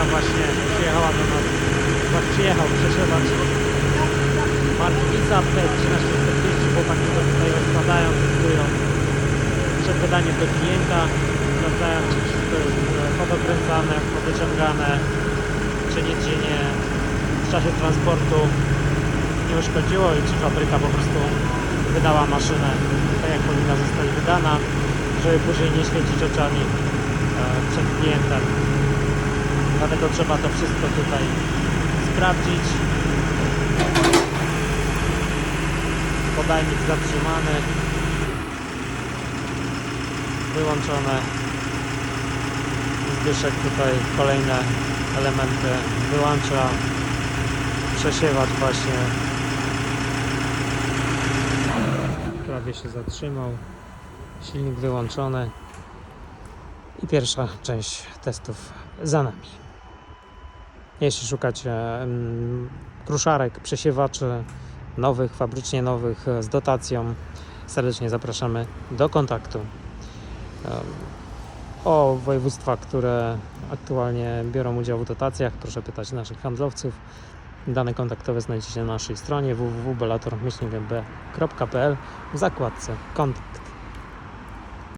fabryka właśnie przyjechała do nas. Tak przyjechał przesiewacz Markinica P1340. Chłopaki to tutaj rozkładają, testują. Przed wydaniem do klienta sprawdzają, czy wszystko jest e, podokręcane, powyciągane, czy nic się nie w czasie transportu nie uszkodziło i czy fabryka po prostu wydała maszynę tak jak powinna zostać wydana, żeby później nie świecić oczami e, przed klientem. Dlatego trzeba to wszystko tutaj sprawdzić. Podajnik zatrzymany, wyłączone. Zbyszek tutaj kolejne elementy wyłącza. Przesiewacz właśnie prawie się zatrzymał. Silnik wyłączony. I pierwsza część testów za nami. Jeśli szukacie kruszarek, przesiewaczy nowych, fabrycznie nowych e, z dotacją, serdecznie zapraszamy do kontaktu. O województwa, które aktualnie biorą udział w dotacjach, proszę pytać naszych handlowców. Dane kontaktowe znajdziecie na naszej stronie www.belator.pl w zakładce kontakt.